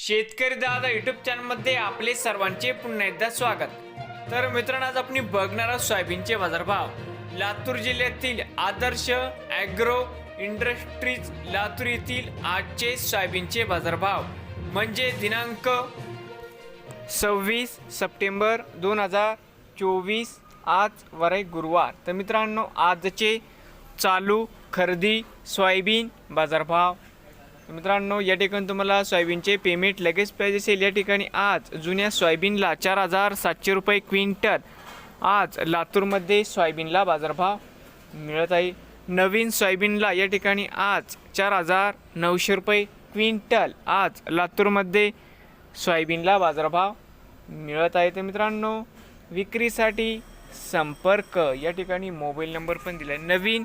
शेतकरी दादा युट्यूब चॅनलमध्ये आपले सर्वांचे पुन्हा एकदा स्वागत. तर मित्रांनो आज आपण बघणार आहोत सोयाबीनचे बाजारभाव. लातूर जिल्ह्यातील आदर्श ॲग्रो इंडस्ट्रीज लातूर येथील आजचे सोयाबीनचे बाजारभाव. म्हणजे दिनांक सव्वीस सप्टेंबर दोन हजार चोवीस आज वराई गुरुवार. तर मित्रांनो आजचे चालू खरेदी सोयाबीन बाजारभाव. मित्रांनो या ठिकाणी तुम्हाला सोयाबीनचे पेमेंट लगेच पाहिजे असेल. या ठिकाणी आज जुन्या सोयाबीनला चार हजार सातशे रुपये क्विंटल. आज लातूरमध्ये सोयाबीनला बाजारभाव मिळत आहे. नवीन सोयाबीनला या ठिकाणी आज चार हजार नऊशे रुपये क्विंटल. आज लातूरमध्ये सोयाबीनला बाजारभाव मिळत आहे. तर मित्रांनो विक्रीसाठी संपर्क. या ठिकाणी मोबाईल नंबर पण दिला आहे नवीन